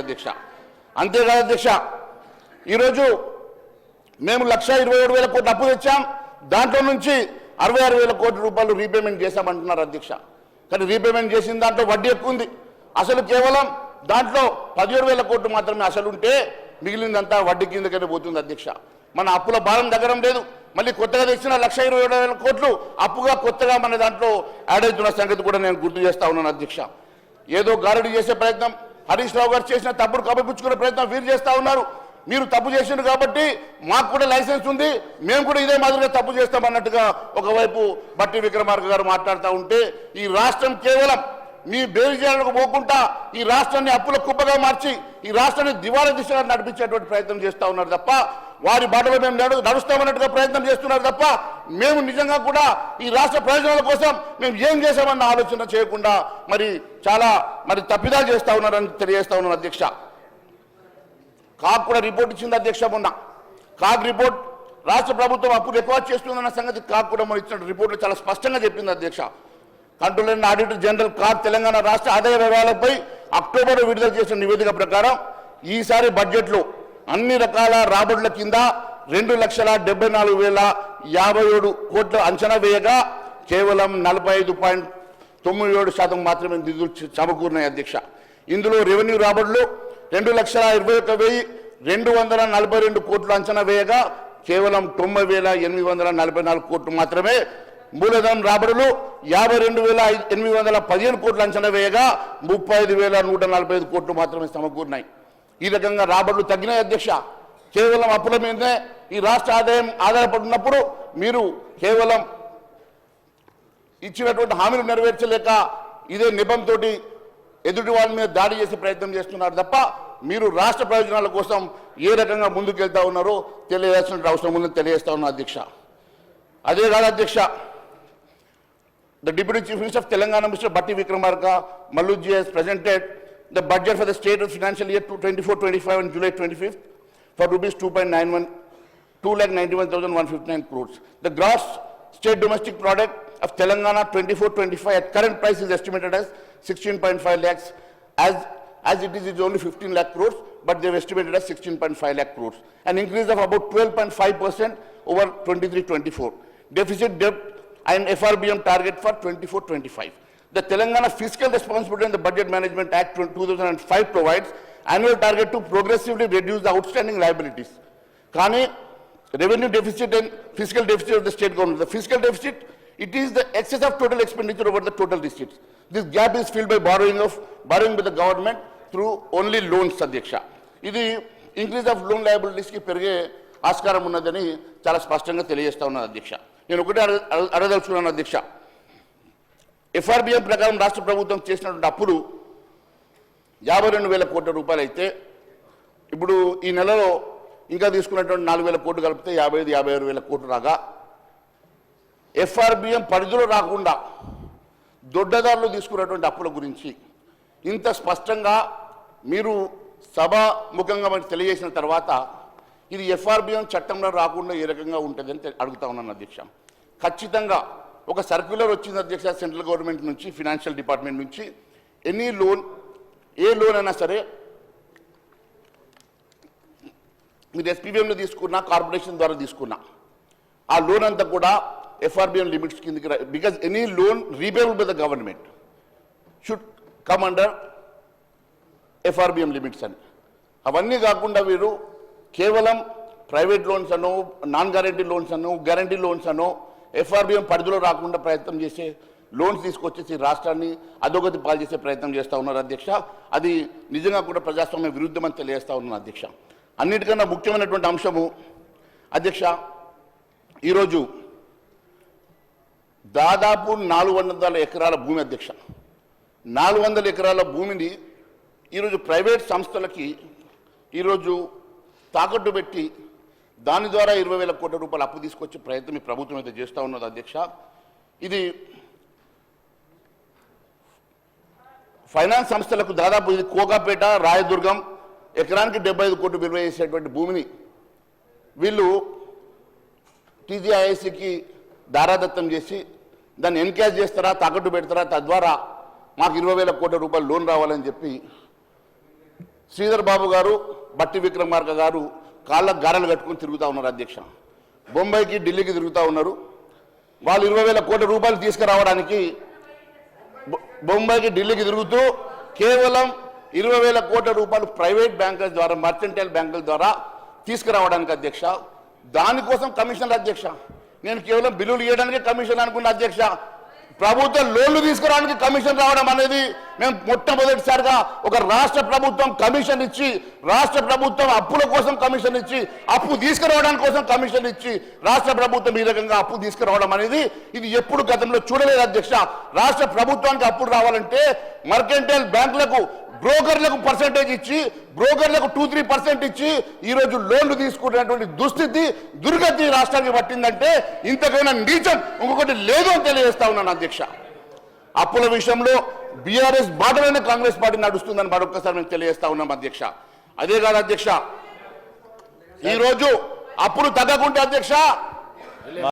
జరిగింది అధ్యక్ష. అంతేకాదు అధ్యక్ష ఈరోజు మేము లక్ష ఇరవై ఏడు వేల కోట్లు అప్పు తెచ్చాం. దాంట్లో నుంచి అరవై ఆరు వేల కోట్ల రూపాయలు రీపేమెంట్ చేశామంటున్నారు అధ్యక్ష. కానీ రీపేమెంట్ చేసిన దాంట్లో వడ్డీ ఎక్కువ ఉంది. అసలు కేవలం దాంట్లో పదిహేడు వేల కోట్లు మాత్రమే అసలు ఉంటే మిగిలిందంతా వడ్డీ కిందకనే పోతుంది అధ్యక్ష. మన అప్పుల భారం తగ్గడం లేదు. మళ్ళీ కొత్తగా తెచ్చిన లక్ష ఇరవై ఏడు వేల కోట్లు అప్పుగా కొత్తగా మన దాంట్లో యాడ్ అవుతున్న సంగతి కూడా నేను గుర్తు చేస్తా ఉన్నాను అధ్యక్ష. ఏదో గారడి చేసే ప్రయత్నం హరీష్ రావు గారు చేసిన తప్పుడు కప్పిపుచ్చుకునే ప్రయత్నం వీరు చేస్తూ ఉన్నారు. మీరు తప్పు చేసిండ్రు కాబట్టి మాకు కూడా లైసెన్స్ ఉంది. మేము కూడా ఇదే మాదిరిగా తప్పు చేస్తాం అన్నట్టుగా ఒకవైపు బట్టి విక్రమార్క గారు మాట్లాడుతూ ఉంటే ఈ రాష్ట్రం కేవలం మీ బేరిజాలకు పోకుండా ఈ రాష్ట్రాన్ని అప్పుల కుప్పగా మార్చి ఈ రాష్ట్రాన్ని దివాళా దిశగా నడిపించేటువంటి ప్రయత్నం చేస్తూ ఉన్నారు తప్ప వారి బాటలో మేము నడుస్తామన్నట్టుగా ప్రయత్నం చేస్తున్నారు తప్ప మేము నిజంగా కూడా ఈ రాష్ట్ర ప్రయోజనాల కోసం మేము ఏం చేశామన్న ఆలోచన చేయకుండా మరి చాలా మరి తప్పిదాలు చేస్తా ఉన్నారని తెలియజేస్తా ఉన్నాను అధ్యక్ష. కాక్ కూడా రిపోర్ట్ ఇచ్చింది అధ్యక్ష మొన్న. కాక్ రిపోర్ట్ రాష్ట్ర ప్రభుత్వం అప్పులు ఎక్కువ చేస్తుందన్న సంగతి కాక్ కూడా మొన్న ఇచ్చిన రిపోర్ట్లో చాలా స్పష్టంగా చెప్పింది అధ్యక్ష. Controller auditor general CAG Telangana రాష్ట్ర ఆదాయ వ్యవహారాలపై అక్టోబర్ విడుదల చేసిన నివేదిక ప్రకారం ఈసారి బడ్జెట్లో అన్ని రకాల రాబడుల కింద రెండు లక్షల డెబ్బై నాలుగు వేల యాభై ఏడు కోట్ల అంచనా వేయగా కేవలం నలభై ఐదు పాయింట్ తొమ్మిది ఏడు శాతం మాత్రమే నిధులు సమకూరినాయి అధ్యక్ష. ఇందులో రెవెన్యూ రాబడులు రెండు లక్షల ఇరవై ఒక్క వెయ్యి రెండు వందల నలభై రెండు కోట్లు అంచనా వేయగా కేవలం తొంభై వేల ఎనిమిది వందల నలభై నాలుగు కోట్లు మాత్రమే మూలధనం రాబడులు యాభై రెండు వేల ఎనిమిది వందల పదిహేను కోట్లు అంచనా వేయగా ముప్పై ఐదు వేల నూట నలభై ఐదు కోట్లు మాత్రమే సమకూరినాయి. ఈ రకంగా రాబడులు తగ్గినాయి అధ్యక్ష. కేవలం అప్పుల మీదనే ఈ రాష్ట్ర ఆదాయం ఆధారపడినప్పుడు మీరు కేవలం ఇచ్చినటువంటి హామీలు నెరవేర్చలేక ఇదే నిబంతో ఎదుటి వాళ్ళ మీద దాడి చేసే ప్రయత్నం చేస్తున్నారు తప్ప మీరు రాష్ట్ర ప్రయోజనాల కోసం ఏ రకంగా ముందుకెళ్తా ఉన్నారో తెలియజేసిన అవసరం ఉందని తెలియజేస్తా ఉన్నా అధ్యక్ష. అదే కాదు అధ్యక్ష the deputy chief minister of Telangana minister Bhatti Vikramarka మల్లుజీఎస్ presented the budget for the state of financial year 24-25 on July 25th for rupees 2.91, 2,91,159 crores. The gross state domestic product of Telangana 24-25 at current price is estimated as 16.5 lakhs as, as it is, it's only 15 lakh crores, but they've estimated as 16.5 lakh crores. An increase of about 12.5% over 23-24. Deficit debt and FRBM target for 24-25. The Telangana Fiscal Responsibility and the Budget Management Act 2005 provides annual target to progressively reduce the outstanding liabilities. కానీ revenue deficit and physical deficit of the state government the physical deficit it is the excess of total expenditure over the total receipts this gap is filled by borrowing of borrowing by the government through only loans అధ్యక్ష ఇది increase of loan లయబిలిటీస్కి పెరిగే ఆస్కారం ఉన్నదని చాలా స్పష్టంగా తెలియజేస్తా ఉన్నది అధ్యక్ష. నేను ఒకటే అడగ అడగ- అడగదలుచుకున్నాను అధ్యక్ష. ఎఫ్ఆర్బిఎం ప్రకారం రాష్ట్ర ప్రభుత్వం చేసినటువంటి అప్పులు యాభై రెండు వేల కోట్ల రూపాయలు అయితే ఇప్పుడు ఈ నెలలో ఇంకా తీసుకున్నటువంటి నాలుగు వేల కోట్లు కలిపితే యాభై ఐదు యాభై ఆరు వేల కోట్లు రాగా ఎఫ్ఆర్బిఎం పరిధిలో రాకుండా దొడ్డదారులు తీసుకున్నటువంటి అప్పుల గురించి ఇంత స్పష్టంగా మీరు సభాముఖంగా మనకు తెలియజేసిన తర్వాత ఇది ఎఫ్ఆర్బిఎం చట్టంలో రాకుండా ఏ రకంగా ఉంటుందని అడుగుతా ఉన్నాను అధ్యక్ష. ఖచ్చితంగా ఒక సర్క్యులర్ వచ్చింది అధ్యక్ష సెంట్రల్ గవర్నమెంట్ నుంచి ఫినాన్షియల్ డిపార్ట్మెంట్ నుంచి. ఎనీ లోన్ ఏ లోన్ అయినా సరే మీరు ఎస్పీబీఎంలో తీసుకున్నా కార్పొరేషన్ ద్వారా తీసుకున్నా ఆ లోన్ అంతా కూడా ఎఫ్ఆర్బిఎం లిమిట్స్ కిందకి because any loan repayable by the government should come under FRBM limits అని. అవన్నీ కాకుండా వీరు కేవలం ప్రైవేట్ లోన్స్ అనో నాన్ గ్యారంటీ లోన్స్ అనో గ్యారంటీ లోన్స్ అనో ఎఫ్ఆర్బిఎం పరిధిలో రాకుండా ప్రయత్నం చేసే లోన్స్ తీసుకొచ్చేసి రాష్ట్రాన్ని అధోగతి పాలు చేసే ప్రయత్నం చేస్తూ ఉన్నారు అధ్యక్ష. అది నిజంగా కూడా ప్రజాస్వామ్య విరుద్ధమని తెలియజేస్తూ ఉన్నాను అధ్యక్ష. అన్నిటికన్నా ముఖ్యమైనటువంటి అంశము అధ్యక్ష ఈరోజు దాదాపు నాలుగు వందల ఎకరాల భూమి అధ్యక్ష. నాలుగు వందల ఎకరాల భూమిని ఈరోజు ప్రైవేట్ సంస్థలకి ఈరోజు తాకట్టు పెట్టి దాని ద్వారా ఇరవై వేల కోట్ల రూపాయలు అప్పు తీసుకొచ్చే ప్రయత్నం ఈ ప్రభుత్వం అయితే చేస్తూ ఉన్నది అధ్యక్ష. ఇది ఫైనాన్స్ సంస్థలకు దాదాపు ఇది కోకాపేట రాయదుర్గం ఎకరానికి డెబ్బై ఐదు కోట్లు విలువ చేసేటువంటి భూమిని వీళ్ళు టీజీఐఎస్సికి దారాదత్తం చేసి దాన్ని ఎన్కేజ్ చేస్తారా తాకట్టు పెడతారా తద్వారా మాకు ఇరవై వేల కోట్ల రూపాయలు లోన్ రావాలని చెప్పి శ్రీధర్ బాబు గారు బట్టి విక్రమార్క గారు కాళ్ళకు గారెలు కట్టుకుని తిరుగుతూ ఉన్నారు అధ్యక్ష. బొంబాయికి ఢిల్లీకి తిరుగుతూ ఉన్నారు. వాళ్ళు ఇరవై వేల కోట్ల రూపాయలు తీసుకురావడానికి బొంబాయికి ఢిల్లీకి తిరుగుతూ కేవలం ఇరవై వేల కోట్ల రూపాయలు ప్రైవేట్ బ్యాంకుల ద్వారా మర్చెంటైల్ బ్యాంకుల ద్వారా తీసుకురావడానికి అధ్యక్ష. దానికోసం కమిషనర్ అధ్యక్ష. నేను కేవలం బిల్లులు ఇవ్వడానికి కమిషన్ అనుకున్న అధ్యక్ష. ప్రభుత్వ లోన్లు తీసుకోవడానికి కమిషన్ రావడం అనేది మేము మొట్టమొదటిసారిగా ఒక రాష్ట్ర ప్రభుత్వం కమిషన్ ఇచ్చి రాష్ట్ర ప్రభుత్వం అప్పుల కోసం కమిషన్ ఇచ్చి అప్పు తీసుకురావడానికి కోసం కమిషన్ ఇచ్చి రాష్ట్ర ప్రభుత్వం ఈ రకంగా అప్పు తీసుకురావడం అనేది ఇది ఎప్పుడు గతంలో చూడలేదు అధ్యక్ష. రాష్ట్ర ప్రభుత్వానికి అప్పులు రావాలంటే మర్కెంటైల్ బ్యాంకులకు బ్రోకర్లకు పర్సంటేజ్ ఇచ్చి బ్రోకర్లకు టూ త్రీ పర్సెంట్ ఇచ్చి ఈ రోజు లోన్లు తీసుకునేటువంటి దుస్థితి దుర్గతి రాష్ట్రానికి పట్టిందంటే ఇంతకైనా నీచం. ఇంకొకటి లేదు అని తెలియజేస్తా ఉన్నాను అధ్యక్ష. అప్పుల విషయంలో బీఆర్ఎస్ బాటలోనే కాంగ్రెస్ పార్టీ నడుస్తుందని మరొకసారి మేము తెలియజేస్తా ఉన్నాం అధ్యక్ష. అదే కాదు అధ్యక్ష ఈరోజు అప్పులు తగ్గకుంటే అధ్యక్ష